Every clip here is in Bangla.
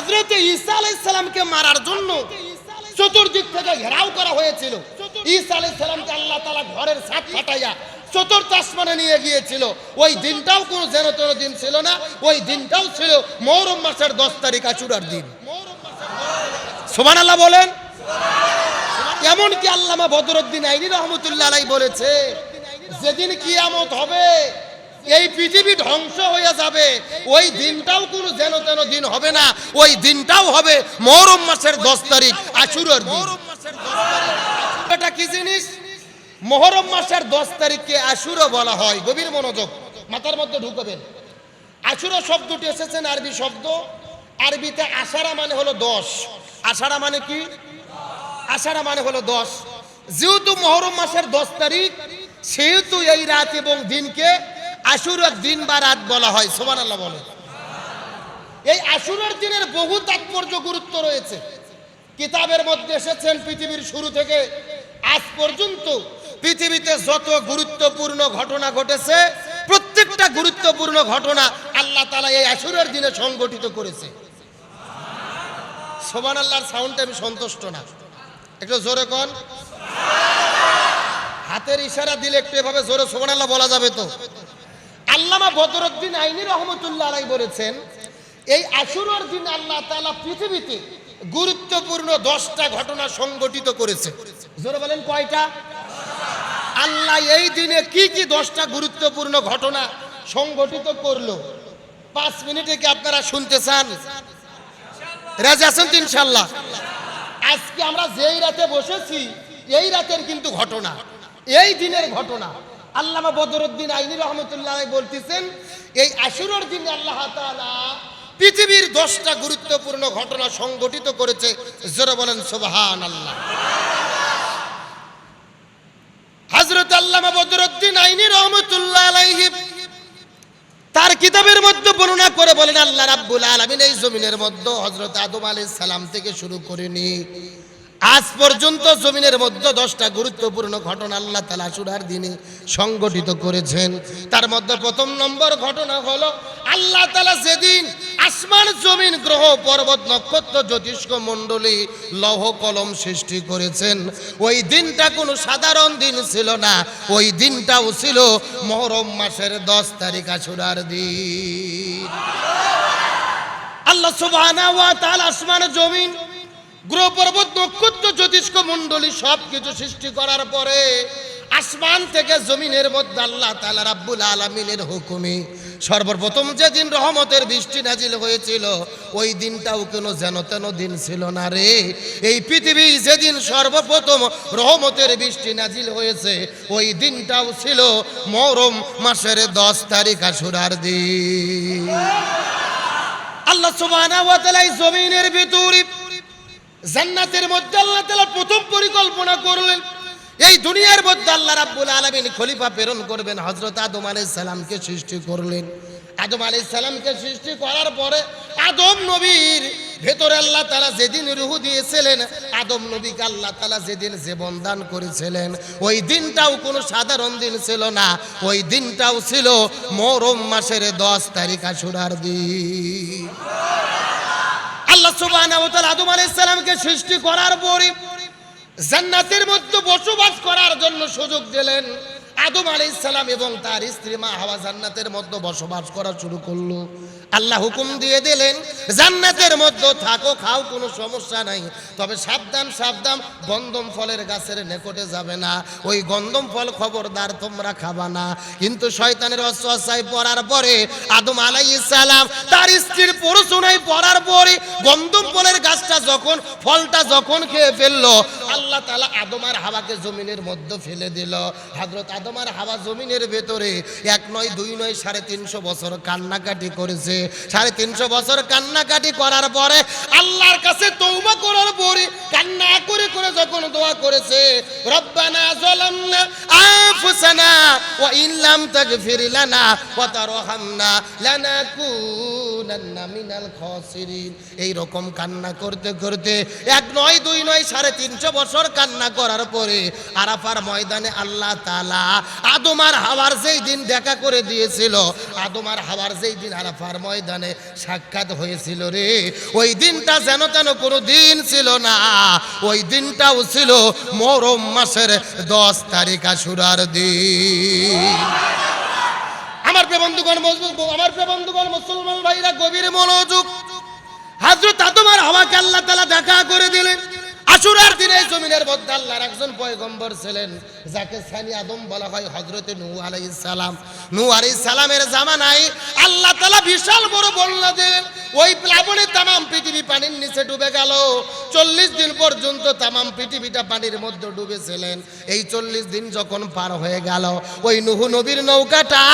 হজরত ঈসা আলাইসালামকে মারার জন্য চতুর্দিক থেকে ঘেরাও করা হয়েছিল। ঈসা আলাইসালামকে আল্লাহ তালা ঘরের ছাদ ফাটাইয়া চতুর্থ নিয়ে গিয়েছিল। ওই দিনটাও কোনো যেন তেন দিন ছিল না, ওই দিনটাও ছিল মহরম মাসের দশ তারিখ আচুরার দিন। সোমান আল্লাহ বলেন। এমনকি আল্লামা বদরুদ্দিন আইনি রহমতুল্লাহ আলাই বলেছে, যেদিন কিয়ামত হবে এই পৃথিবী ধ্বংস হয়ে যাবে। ওই দিনটাও কোনো যেন তেন দিন হবে না। ওই দিনটাও হবে মহরম মাসের দশ তারিখ আশুরের দিন। এটা কি জিনিস? মহরম মাসের দশ তারিখকে আশুরো বলা হয়। গভীর মনোযোগ মাথার মধ্যে ঢুকবেন। আশুরো শব্দটি এসেছেন আরবি শব্দ? আরবিতে আষাঢ়া মানে হলো দশ। আষাঢ়া মানে কি? আষাঢ়া মানে হলো দশ। যেহেতু মহরম মাসের দশ তারিখ সেহেতু এই রাত এবং দিনকে আশুরের দিন বা রাত বলা হয় সোমান আল্লাহ বলে এই আশুরের দিনের বহু তাৎপর্য গুরুত্ব রয়েছে। কিতাবের মধ্যে এসেছেন পৃথিবীর শুরু থেকে, আজ পর্যন্ত পৃথিবীতে যত গুরুত্বপূর্ণ ঘটনা ঘটেছে, প্রত্যেকটা গুরুত্বপূর্ণ ঘটনা আল্লাহ তালা এই আশুরের দিনে সংগঠিত করেছে। সোমান আল্লাহর সাউন্ডে আমি সন্তুষ্ট না। একটু জোরে কন। হাতের ইশারা দিলে একটু এভাবে জোরে সোমান আল্লাহ বলা যাবে তো? আল্লামা বদরুদ্দিন আইনি রহমতুল্লাহ আলাই বলেছেন, এই আশুরার দিন আল্লাহ তালা পৃথিবীতে গুরুত্বপূর্ণ দশটা ঘটনা সংগঠিত করেছে। জোরে বলেন কয়টা? আল্লাহ এই দিনে কি কি দশটা গুরুত্বপূর্ণ ঘটনা সংগঠিত করল? পাঁচ মিনিটে কি আপনারা শুনতে চান? রাজি আছেন তো ইনশাল্লাহ আজকে আমরা যেই রাতে বসেছি, এই রাতের কিন্তু ঘটনা, এই দিনের ঘটনা। আল্লামা বদরুদ্দিন আইনি রহমতুল্লাহ বলতেছেন, এই আশুরের দিনে আল্লাহ পৃথিবীর দশটা গুরুত্বপূর্ণ ঘটনা সংগঠিত করেছে। জোরে বলেন সুবহান আল্লাহ হজরত আল্লামা বদরুদ্দিন আইনি রহমতুল্লাহ তার কিতাবের মধ্যে বর্ণনা করে বলেন, আল্লাহ রাব্বুল আলামিন এই জমিনের মধ্যে হজরত আদম আলাইহিস সালাম থেকে শুরু করে নি আজ পর্যন্ত জমিনের মধ্যে দশটা গুরুত্বপূর্ণ ঘটনা আল্লাহ তালা সুরার দিনে সংগঠিত করেছেন। তার মধ্যে প্রথম নম্বর ঘটনা হলো, আল্লাহ তালা সেদিন আসমান জমিন, গ্রহ, পর্বত, নক্ষত্র, জ্যোতিষ্ক মণ্ডলী, লৌহ, কলম সৃষ্টি করেছেন। ওই দিনটা কোনো সাধারণ দিন ছিল না, ওই দিনটাও ছিল মহরম মাসের দশ তারিখ আশুরার দিন। আল্লাহ ওয়া আসমান জমিন গ্রহ পর্বত নক্ষত্র জ্যোতিষ্ক মণ্ডলী সব কিছু সৃষ্টি করার পরে আসমান থেকে জমিনের মধ্যে আল্লাহ তাআলা রাব্বুল আলামিনের হুকুমে সর্বপ্রথম যেদিন রহমতের বৃষ্টি নাজিল হয়েছিল, ওই দিনটাও কোনো যেন তেন দিন ছিল না রে। এই পৃথিবী যেদিন সর্বপ্রথম রহমতের বৃষ্টি নাজিল হয়েছে, ওই দিনটাও ছিল মহরম মাসের দশ তারিখ আসুরার দিন। আল্লাহ ওয়া জমিনের ভিতরে জান্নাতের মধ্যে আল্লাহ তাআলা প্রথম পরিকল্পনা করলেন, এই দুনিয়ার মধ্যে আল্লাহ রাব্বুল আলামিন খলিফা প্রেরণ করবেন হজরত আদম আলাইহিস সালামকে সৃষ্টি করলেন। আদম আলাইহিস সালামকে সৃষ্টি করার পরে আদম নবীর ভেতরে আল্লাহ তাআলা যেদিন রুহু দিয়েছিলেন, আদম নবীকে আল্লাহ তালা যেদিন জীবন দান করেছিলেন, ওই দিনটাও কোনো সাধারণ দিন ছিল না, ওই দিনটাও ছিল মুহররম মাসের 10 তারিখ আশুরার দিন। আল্লাহ তাআলা আদম সৃষ্টি করার পরে জান্নাতের মধ্যে বসবাস করার জন্য সুযোগ দিলেন আদম আলাইহিস সালাম এবং তার স্ত্রী মা হাওয়া জান্নাতের মধ্যে বসবাস করা শুরু করল। আল্লাহ হুকুম দিয়ে দিলেন, জান্নাতের মধ্যে থাকো, খাও, কোনো সমস্যা নাই। তবে সাবধান সাবধান, গন্ধম ফলের গাছের নেকটে যাবে না। ওই গন্ধম ফল খবরদার তোমরা খাবা না। কিন্তু শয়তানের অশ্বাসায় পড়ার পরে আদম সালাম তার স্ত্রীর পরশুনায় পড়ার পরে গন্ধম ফলের গাছটা যখন, ফলটা যখন খেয়ে ফেলল, আল্লাহ তাআলা আদম আর হাওয়াকে জমিনের মধ্যে ফেলে দিল। হযরত আদম আর হাওয়া জমিনের ভেতরে এক নয়, দুই নয়, সাড়ে তিনশো বছর কান্নাকাটি করেছে। সাড়ে তিনশো বছর কান্নাকাটি করার পরে আল্লাহর কাছে তৌবা করার পরে কান্না করে করে যখন দোয়া করেছে, রব্বানা লানাকুনান্না মিনাল খাসিরিন। এই রকম কান্না করতে করতে এক নয়, দুই নয়, সাড়ে তিনশো বছর কান্না করার পরে আরাফার ময়দানে আল্লাহ তাআলা আদম আর হাওয়ার যেই দিন দেখা করে দিয়েছিল, আদম আর হাওয়ার যেই দিন আরাফার ময়দানে সাক্ষাৎ হয়েছিল রে, ওই দিনটা যেন তেন কোনো দিন ছিল না। ওই দিনটাও ছিল মরম মাসের দশ তারিখ আশুরার দিন। আমার প্রিয় বন্ধুগণ, মজবুত আমার প্রিয় বন্ধুগণ, মুসলমান ভাইরা, গভীর মনোযোগ। হাজরত আদমার হাওয়াকে আল্লাহ তালা দেখা করে দিলেন। আশুরার দিনে জমিনের মধ্যে আল্লাহর একজন পয়গম্বর ছিলেন, যাকে সানি আদম বলা হয় হজরতে নূ আলাইহিস সালাম। নূ আলাইহিস সালামের জামানায় আল্লাহ তালা বিশাল বড় বন্যা দিলেন ওই প্লাবনে তামাম পৃথিবী পানির নিচে ডুবে গেল। চল্লিশ দিন পর্যন্ত তামাম পৃথিবীটা পানির মধ্যে ডুবেছিলেন। এই চল্লিশ দিন যখন পার হয়ে গেল, ওই নুহু নবীর নৌকাটা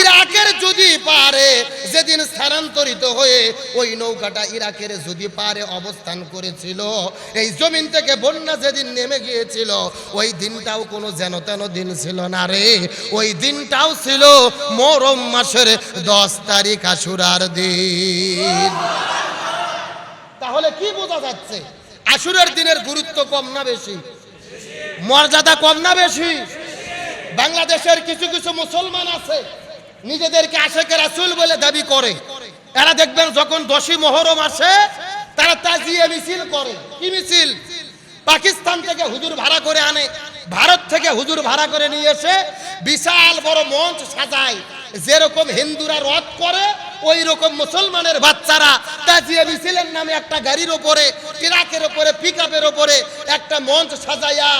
ইরাকের যদি পারে, যেদিন স্থানান্তরিত হয়ে ওই নৌকাটা ইরাকের যদি পারে অবস্থান করেছিল, এই জমিন থেকে বন্যা যেদিন নেমে গিয়েছিল, ওই দিনটাও কোনো যেন তেন দিন ছিল না রে। ওই দিনটাও ছিল মরম মাসের দশ তারিখ আশুরার দিন। তাহলে কি বোঝা যাচ্ছে? আশুরের দিনের গুরুত্ব কম না বেশি? মর্যাদা কম না বেশি? বাংলাদেশের কিছু কিছু মুসলমান আছে, নিজেদেরকে আশেকের রাসূল বলে দাবি করে। এরা দেখবেন যখন দশই মহরম আসে, তারা তাজিয়ে মিছিল করে। কি মিছিল? পাকিস্তান থেকে হুজুর ভাড়া করে আনে। ভারত থেকে হুজুর ভাড়া করে নিয়ে এসে বিশাল বড় মঞ্চ সাজায়। যেরকম হিন্দুরা রথ করে ওই রকম মুসলমানের বাচ্চারা তাজিয়ে মিছিলের নামে একটা গাড়ির ওপরে, ট্রাকের ওপরে পিক আপের ওপরে একটা মঞ্চ সাজাইয়া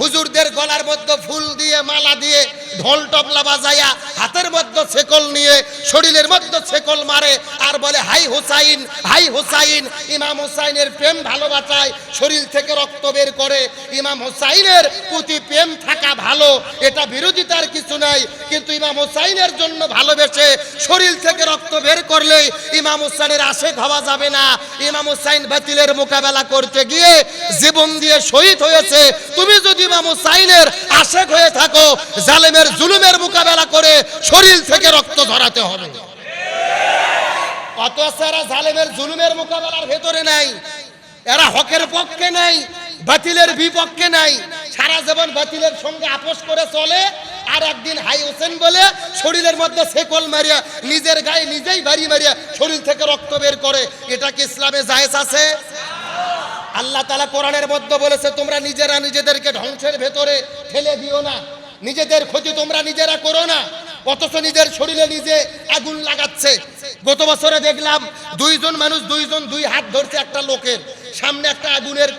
হুজুরদের গলার মধ্যে ফুল দিয়ে, মালা দিয়ে ঢোল টপলা বাজাইয়া হাতের মধ্যে ছেকল নিয়ে, শরীরের মধ্যে ছেকল মারে আর বলে, হাই হুসাইন হাই হুসাইন। ইমাম হুসাইনের প্রেম ভালোবাসায় শরীর থেকে রক্ত বের করে। ইমাম হুসাইনের প্রতি প্রেম থাকা ভালো, এটা বিরোধিতার কিছু নাই। কিন্তু ইমাম হুসাইনের জন্য ভালোবেসে শরীর থেকে রক্ত বের করলে ইমাম হুসাইনের আশে হওয়া যাবে না। ইমাম হুসাইন বাতিলের মোকাবেলা করতে গিয়ে জীবন দিয়ে শহীদ হয়েছে। তুমি যদি ইমাম হুসাইনের আশেক হয়ে থাকো, জালেমের জুলুমের মোকাবেলা করে শরীর থেকে রক্ত ঝরাতে হবে। অথচ এরা জালেমের জুলুমের মোকাবেলার ভেতরে নাই, এরা হকের পক্ষে নাই, বাতিলের বিপক্ষে নাই। সারা জীবন বাতিলের সঙ্গে আপোষ করে চলে, আর একদিন হাই হোসেন বলে শরীরের মধ্যে সেকল মারিয়া, নিজের গায়ে নিজেই বাড়ি মারিয়া শরীর থেকে রক্ত বের করে। এটা কি ইসলামে জায়েজ আছে? আল্লাহ তালা কোরআনের মধ্যে বলেছে, তোমরা নিজেরা নিজেদেরকে ধ্বংসের ভেতরে ঠেলে দিও না। নিজেদের ক্ষতি তোমরা নিজেরা করো না। অথচ নিজের শরীরে নিজে আগুন লাগাচ্ছে। গত বছরে দেখলাম, দুইজন মানুষ দুইজন দুই হাত ধরছে একটা লোকের। সামনে একটা আগুনের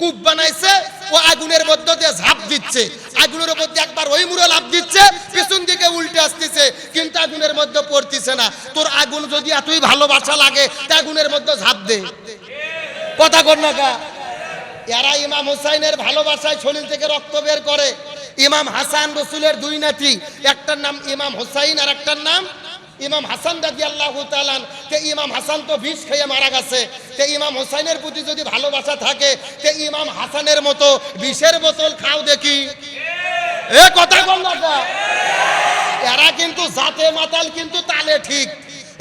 কূপ বানাইছে, ও আগুনের মধ্যে দিয়ে ঝাঁপ দিচ্ছে। আগুনের মধ্যে একবার ওই মুড়ে লাভ দিচ্ছে, পেছন দিকে উল্টে আসতেছে, কিন্তু আগুনের মধ্যে পড়তিছে না। তোর আগুন যদি এতই ভালোবাসা লাগে, তা আগুনের মধ্যে ঝাঁপ দে। কথা কর না কা এরা ইমাম হুসাইনের ভালোবাসায় শরীর থেকে রক্ত বের করে। ইমাম হাসান রসুলের দুই নাতি, একটার নাম ইমাম হুসাইন আর একটার নাম ইমাম হাসান রাজি আল্লাহ কে ইমাম হাসান তো বিষ খেয়ে মারা গেছে। তে ইমাম হোসাইনের প্রতি যদি ভালোবাসা থাকে, তে ইমাম হাসানের মতো বিষের বোতল খাও দেখি। এ কথা বল না কা? এরা কিন্তু জাতে মাতাল কিন্তু তালে ঠিক।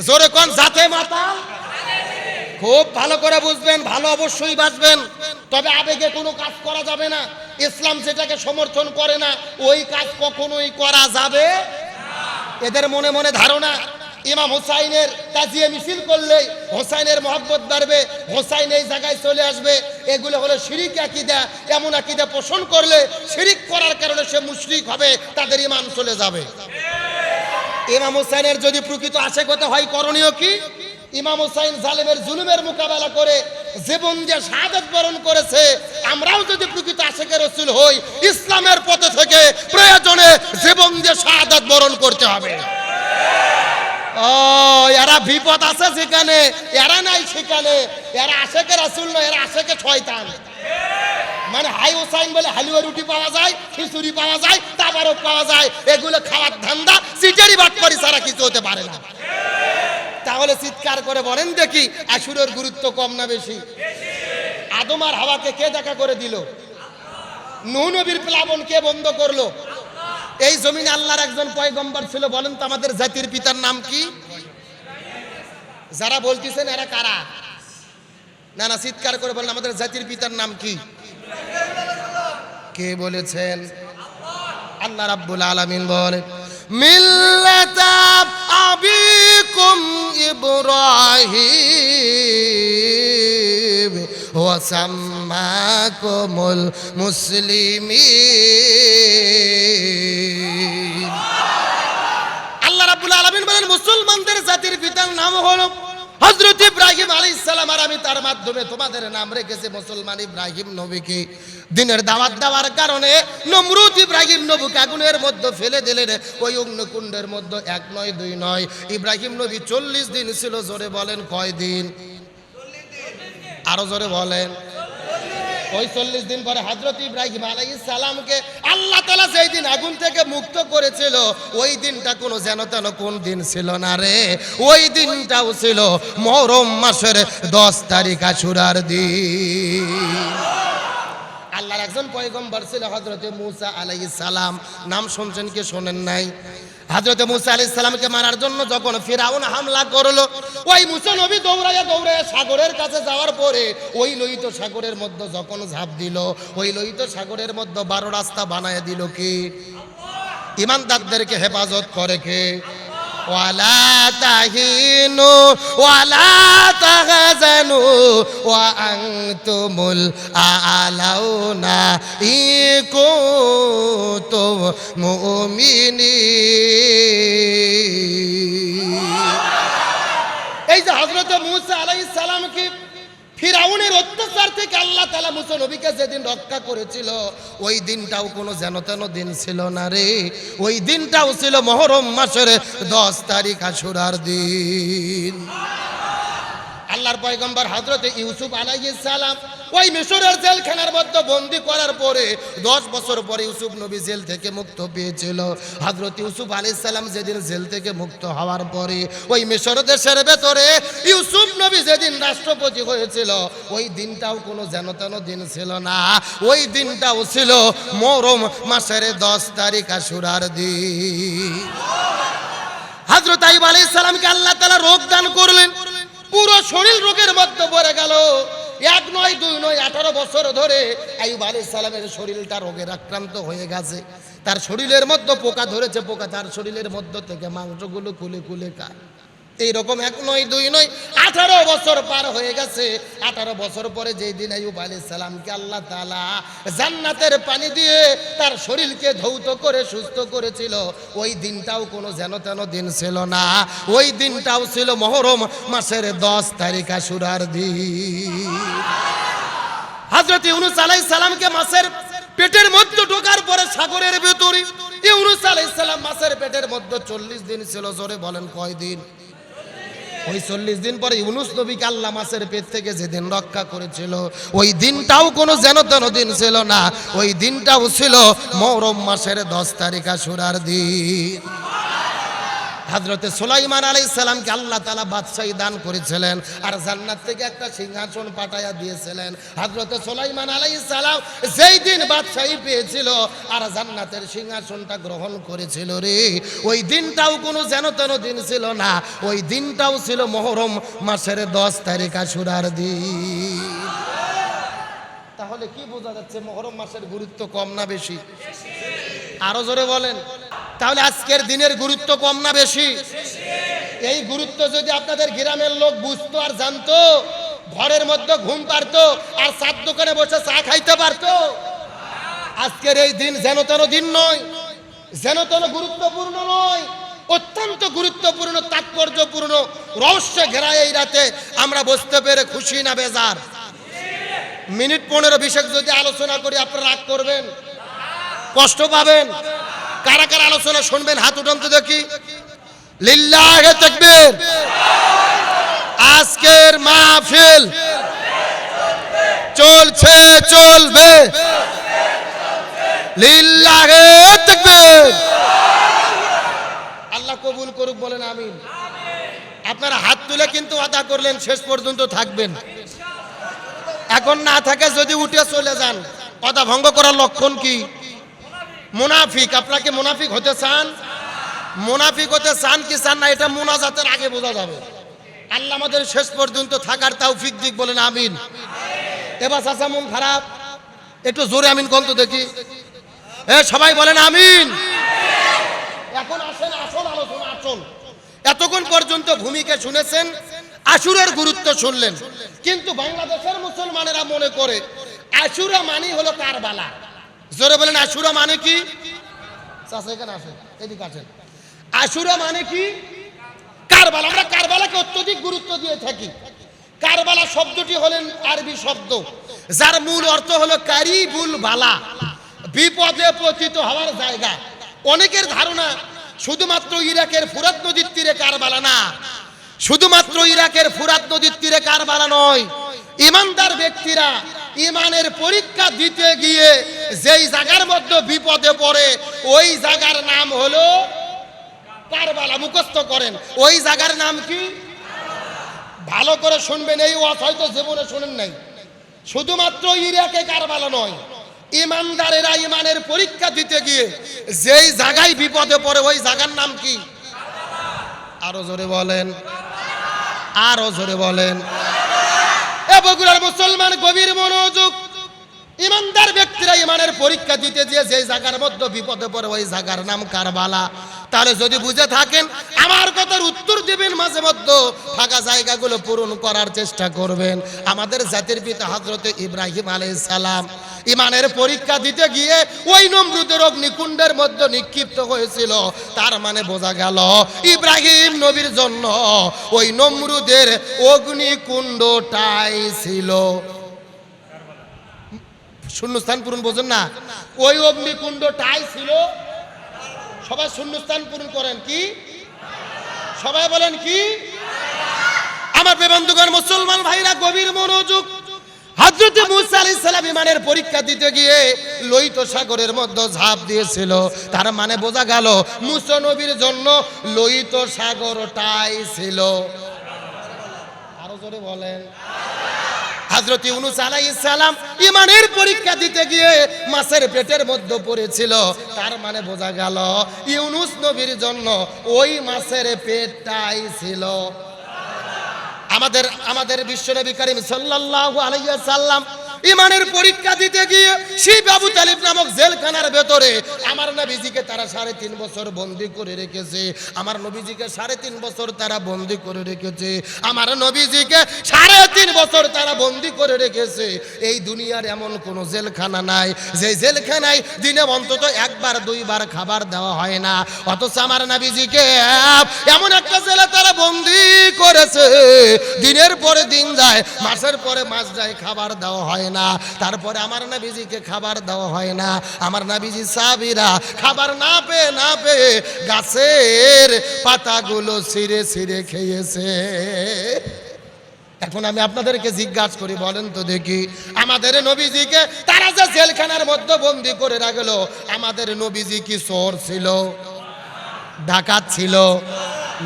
জোরে কোন জাতে মাতাল? খুব ভালো করে বুঝবেন, ভালো অবশ্যই বাঁচবেন। তবে আবেগে কোনো কাজ করা যাবে না। ইসলাম যেটাকে সমর্থন করে না। ওই কাজ কখনোই করা যাবে এদের মনে মনে ধারণা, ইমাম হোসাইনের তাজিয়ে মিছিল করলে হোসাইনের মহব্বত বাড়বে, হোসাইন এই জায়গায় চলে আসবে। এগুলো হলো শিরিক আকিদা। এমন আকিদা পোষণ করলে শিরিক করার কারণে সে মুশরিক হবে, তাদের ইমান চলে যাবে। ইমাম হোসাইনের যদি প্রকৃত আশেকতা হয়, করণীয় কি? ইমাম হুসাইন জালেমের জুলুমের মোকাবেলা করে জীবন যে শাহাদত বরণ করেছে, আমরাও যদি প্রকৃত আশেকের রসুল হই, ইসলামের পথে থেকে প্রয়োজনে জীবন দিয়ে শাহাদত বরণ করতে হবে। ও এরা বিপদ আছে যেখানে এরা নাই সেখানে, এরা আশেকের রাসুল নয়, এরা আশেকে শয়তান। মানে হাই হোসাইন বলে হালুয়া রুটি পাওয়া যায়, খিচুড়ি পাওয়া যায়, তাবারক পাওয়া যায়, এগুলো খাওয়ার ধান্দা সিটারি বাট করি ছাড়া কিছু হতে পারে না। তাহলে চিৎকার করে বলেন দেখি আসুরের গুরুত্ব কম না বেশি? আদম আর হাওয়াকে কে দেখা করে দিল? নূহ নবীর প্লাবন কে বন্ধ করল? এই জমিনে আল্লাহর একজন পয়গম্বর ছিল, বলেন তো আমাদের জাতির পিতার নাম কি? যারা বলতেছেন, এরা কারা? না না, চিৎকার করে বলেন, আমাদের জাতির পিতার নাম কি? কে বলেছেন? আল্লাহ রাব্বুল আলামিন বলে মিল্লাতা আবিক আলাইকুম ইব্রাহিম। ওয়াসাম্মাকুমুল মুসলিমিন। আল্লাহ রাব্বুল আলামিন বলেন, মুসলমানদের জাতির পিতার নাম হলো হযরত ইব্রাহিম আলাইহিস সালাম। আর আমি তার মাধ্যমে তোমাদের নাম রেখেছি মুসলমান ইব্রাহিম নবীকে। দিনের দাওয়াত দেওয়ার কারণে নমরুদ ইব্রাহিম নবুকে আগুনের মধ্যে ফেলে দিলেন। ওই অগ্নিকুণ্ডের মধ্যে এক নয়, দুই নয়। ইব্রাহিম নবী চল্লিশ দিন ছিল, জোরে বলেন, কয় দিন? আরও জোরে বলেন। ওই চল্লিশ দিন পরে হজরত ইব্রাহিম আলাই সালামকে আল্লাহ তালা যেই দিন আগুন থেকে মুক্ত করেছিল, ওই দিনটা কোনো যেন তেন কোন দিন ছিল না রে। ওই দিনটাও ছিল মহরম মাসের দশ তারিখ আশুরার দিন। আল্লাহর একজন পয়গম্বর ছিল হজরতে মুসা আলাইহিস সালাম। নাম শুনছেন কি শোনেন নাই? হজরতে মুসা আলাইহিস সালামকে মারার জন্য যখন ফিরাউন হামলা করল, ওই মুসা নবী দৌড়াইয়া দৌড়াইয়া সাগরের কাছে যাওয়ার পরে ওই লোহিত সাগরের মধ্যে যখন ঝাঁপ দিল, ওই লোহিত সাগরের মধ্যে বারো রাস্তা বানায় দিল কি? ইমানদারদেরকে হেফাজত করে কে? তাহিনু ওয়ালা তাহজানু ওয়া আনতুমুল আলাউনা ইকুতুম মুমিনিন এই যে হজরত মুসা আলাইহিস সালাম ফিরাউনের অত্যাচার থেকে আল্লাহ তালা মুসা নবীকে যেদিন রক্ষা করেছিল, ওই দিনটাও কোনো যেন তেন দিন ছিল না রে। ওই দিনটাও ছিল মহরম মাসের দশ তারিখ আশুরার দিন। আল্লাহর পয়গম্বর হজরত ইউসুফ সালাম ওই মিশরের জেলখানার মধ্যে বন্দি করার পরে দশ বছর পরে ইউসুফ নবী জেল থেকে মুক্ত পেয়েছিল। হজরত ইউসুফ সালাম যেদিন জেল থেকে মুক্ত হওয়ার পরে ওই মিশর দেশের ভেতরে ইউসুফ নবী যেদিন রাষ্ট্রপতি হয়েছিল, ওই দিনটাও কোনো যেন তেন দিন ছিল না। ওই দিনটাও ছিল মরম মাসের দশ তারিখ আশুরার দিন। হজরত আইব আলাই সালামকে আল্লাহ তালা রোগ দান করলেন। শরীর রোগের মধ্যে পড়ে গেল। এক নয়, দুই নয়, আঠারো বছর ধরে আইব আলী সালামের শরীরটা রোগের আক্রান্ত হয়ে গেছে। তার শরীরের মধ্যে পোকা ধরেছে, পোকা তার শরীরের মধ্য থেকে মাংসগুলো খুলে খুলে খায়। এইরকম এক নয়, দুই নয়, আঠারো বছর পার হয়ে গেছে। আঠারো বছর পরে যেই দিন আইব আলী সালামকে আল্লাহ তালা জান্নাতের পানি দিয়ে তার শরীরকে ধৌত করে, সুস্থ করেছিল, ওই দিনটাও কোনো যেন তেন দিন ছিল না। ওই দিনটাও ছিল মহরম মাসের দশ তারিখ আশুরার দিন। হজরত ইউনুস আলাই সালামকে মাসের পেটের মধ্যে ঢোকার পরে সাগরের ভেতরে, ইউনুস আলাই সালাম মাসের পেটের মধ্যে চল্লিশ দিন ছিল, জোরে বলেন কয় দিন ওই চল্লিশ দিন পরে ইউনুস নবীকে আল্লাহ মাসের পেট থেকে যেদিন রক্ষা করেছিল, ওই দিনটাও কোনো যেন তেন দিন ছিল না, ওই দিনটাও ছিল মৌরম মাসের দশ তারিখ আসুরার দিন। হাজরতে সুলাইমান আলাই সালামকে আল্লাহ তালা বাদশাহী দান করেছিলেন আর জান্নাত থেকে একটা সিংহাসন পাঠাইয়া দিয়েছিলেন। হাজরতে সুলাইমান আলাই সালাম যেই দিন বাদশাহী পেয়েছিল আর জান্নাতের সিংহাসনটা গ্রহণ করেছিল রে, ওই দিনটাও কোনো যেন তেন দিন ছিল না, ওই দিনটাও ছিল মহরম মাসের দশ তারিখ আশুরার দিন। তাহলে কি বোঝা যাচ্ছে মহরম মাসের গুরুত্ব কম না বেশি? আরও জোরে বলেন। তাহলে আজকের দিনের গুরুত্ব কম না বেশি? এই গুরুত্ব যদি আপনাদের গ্রামের লোক বুঝতো আর জানতো, ঘরের মধ্যে ঘুম পারতো আর চার দোকানে বসে চা খাইতে পারতো, আজকের এই দিন যেন তেন দিন নয়, যেন তেন গুরুত্বপূর্ণ নয়, অত্যন্ত গুরুত্বপূর্ণ, তাৎপর্যপূর্ণ, রহস্য ঘেরা এই রাতে আমরা বসতে পেরে খুশি না বেজার? মিনিট পনেরো বিশেষ যদি আলোচনা করি, আপনারা রাগ করবেন? কষ্ট পাবেন? কারা কারা আলোচনা শুনবেন? হাত উঠান তো দেখি। লিল্লাহে তাকবীর। আজকের মাহফিল চলছে, চলবে। লিল্লাহে তাকবীর। আল্লাহ কবুল করুক, বলেন আমিন। আপনারা হাত তুলে কিন্তু আদা করলেন, শেষ পর্যন্ত থাকবেন। এখন না থাকে যদি উঠে চলে যান কথা ভঙ্গ করার লক্ষণ কি? মুনাফিক, আপনাকে মুনাফিক হতে চান? মুনাফিক হতে চান কি চান না, এটা মোনাজাতের আগে বোঝা যাবে। আল্লাহ আমাদের শেষ পর্যন্ত থাকার তৌফিক দিক বলেন, আমিন। এবার চাচা, মন খারাপ? একটু জোরে আমিন কন্ত দেখি। এ, সবাই বলেন, আমিন। এখন আসেন, আসল আলোচনা, আসল। এতক্ষণ পর্যন্ত ভূমিকা শুনেছেন, আশুরের গুরুত্ব শুনলেন। কিন্তু বাংলাদেশের মুসলমানেরা মনে করে, আশুরা মানে হলো কারবালা। জোরে বলেন, আশুরা মানে কি? চাচা, এখানে আশুরা মানে কি? কারবালা, আমরা কারবালাকে অত্যধিক গুরুত্ব দিয়ে থাকি। কারবালা শব্দটি হলেন আরবি শব্দ, যার মূল অর্থ হলো কারিবুল বালা, বিপদে পতিত হওয়ার জায়গা। অনেকের ধারণা, শুধুমাত্র ইরাকের ফুরাত নদীর তীরে কারবালা না, শুধুমাত্র ইরাকের ফুরাত নদীর তীরে কারবালা নয়, ইমানদার ব্যক্তিরা ইমানের পরীক্ষা দিতে গিয়ে যেই জায়গার মধ্যে বিপদে পড়ে, ওই জায়গার নাম হলো কারবালা। মুখস্থ করেন, ওই জায়গার নাম কি? ভালো করে শুনবেন, এই ওয়াজ হয়তো জীবনে শুনেন নাই। শুধুমাত্র ইরাকে কারবালা নয়, ইমানদারেরা ইমানের পরীক্ষা দিতে গিয়ে যেই জায়গায় বিপদে পড়ে, ওই জায়গার নাম কি? আরও জোরে বলেন, আরও জোরে বলেন। বগুড়ার মুসলমান গভীর মনোযোগ। ইমানদার ব্যক্তিরা ইমানের পরীক্ষা দিতে যে যে জায়গার মধ্যে বিপদে পড়ে, ওই জায়গার নাম কারবালা। তাহলে যদি বুঝে থাকেন, আমার কথার উত্তর দিবেন মাঝে মধ্যে। ফাঁকা জায়গাগুলো পূরণ করার চেষ্টা করবেন। আমাদের জাতির পিতা হজরত ইব্রাহিম আলাইহিস সালাম ইমানের পরীক্ষা দিতে গিয়ে ওই নমরুদের অগ্নিকুণ্ডের মধ্যে নিক্ষিপ্ত হয়েছিল। তার মানে বোঝা গেল, ইব্রাহিম নবীর জন্য ওই নমরুদের অগ্নিকুণ্ডটাই ছিল। শূন্যস্থান পূরণ বোঝেন না? ওই অগ্নিকুণ্ডটাই ছিল সবাই শূন্যস্থান পূরণ করেন কি? সবাই বলেন কি? আমার বেবন্ধুগণ মুসলমান ভাইরা, গভীর মনোযোগ। হজরত মুসা আলাইহিস সালাম ইমানের পরীক্ষা দিতে গিয়ে লোহিত সাগরের মধ্যে ঝাঁপ দিয়েছিল। তার মানে বোঝা গেল, মুসা নবীর জন্য লোহিত সাগরটাই ছিল। আরও জোরে বলেন। হজরত ইউনুস সালাম ইমানের পরীক্ষা দিতে গিয়ে মাছের পেটের মধ্যে পড়েছিল। তার মানে বোঝা গেল ইউনুস নবীর জন্য ওই মাছের পেটটাই ছিল। আমাদের আমাদের বিশ্বনবী করিম সাল্লাল্লাহু আলাইহি সাল্লাম ইমানের পরীক্ষা দিতে গিয়ে শিব আবু তালিব নামক জেলখানার ভেতরে আমার নবীজিকে তারা সাড়ে তিন বছর বন্দি করে রেখেছে। আমার নবীজিকে সাড়ে তিন বছর তারা বন্দি করে রেখেছে। আমার নবীজিকে সাড়ে তিন বছর তারা বন্দি করে রেখেছে। এই দুনিয়ার এমন কোন জেলখানা নাই। যে জেলখানায় দিনে অন্তত একবার, দুইবার খাবার দেওয়া হয় না। অথচ আমার নবীজিকে এমন একটা জেলে তারা বন্দি করেছে। দিনের পরে দিন যায়, মাসের পরে মাস যায়, খাবার দেওয়া হয় না, তারপরে আমার নাবিজিকে খাবার দেওয়া হয় না। আমার নাবিজি সাবিরা খাবার না পেয়ে না পেয়ে গাছের পাতাগুলো ছিঁড়ে ছিঁড়ে খেয়েছে। এখন আমি আপনাদেরকে জিজ্ঞাসা করি, বলেন তো দেখি। আমাদের নবীজিকে তারা যে জেলখানার মধ্যে বন্দি করে রাখল, আমাদের নবীজি কি চোর ছিল? ডাকাত ছিল?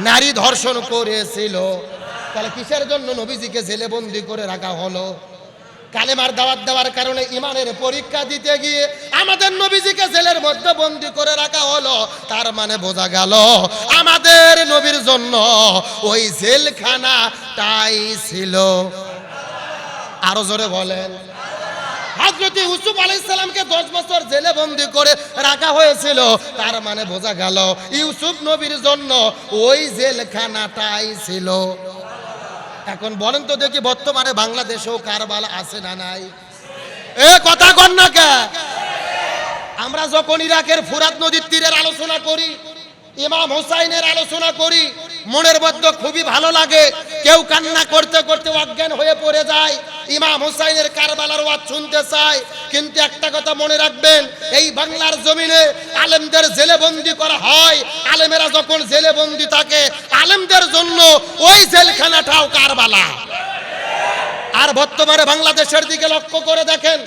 নারী ধর্ষণ করেছিল? তাহলে কিসের জন্য নবীজিকে জেলে বন্দি করে রাখা হলো? কালেমার দাওয়াত দেওয়ার কারণে ইমানের পরীক্ষা দিতে গিয়ে আমাদের নবীজিকে জেলের মধ্যে বন্দি করে রাখা হলো। তার মানে বোঝা গেল আমাদের নবীর জন্য ওই জেলখানা তাই ছিল। আরও জোরে বলেন। হজরত ইউসুফ আলাইসালামকে দশ বছর জেলে বন্দি করে রাখা হয়েছিল। তার মানে বোঝা গেল ইউসুফ নবীর জন্য ওই জেলখানাটাই ছিল। এখন বলেন তো দেখি বর্তমানে বাংলাদেশেও কারবালা আছে না নাই? এ কথা কন না কে? আমরা যখন ইরাকের ফুরাত নদীর তীরের আলোচনা করি ইমাম হোসাইনের আলোচনা করি, মনের মধ্যে খুবই ভালো লাগে। কেউ কান্না করতে করতে অজ্ঞান হয়ে পড়ে যায়, ইমাম হোসাইনের কারবালার ওয়াজ শুনতে চায়। কিন্তু একটা কথা মনে রাখবেন, এই বাংলার জমিনে আলেমদের জেলে বন্দি করা হয়। আলেমেরা যখন জেলে বন্দি থাকে, আলেমদের জন্য ওই জেলখানাটাও কারবালা। আর বর্তমানে বাংলাদেশের দিকে লক্ষ্য করে দেখেন,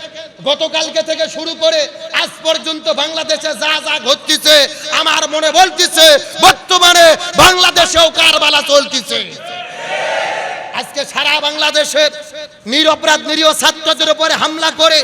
গতকালকে থেকে শুরু করে আজ পর্যন্ত বাংলাদেশে যা যা ঘটতেছে, আমার মনে বলতেছে, বর্তমানে বাংলাদেশেও কারবালা চলতেছে। আজকে সারা বাংলাদেশের নিরপরাধ নিরীহ ছাত্রদের উপরে হামলা করে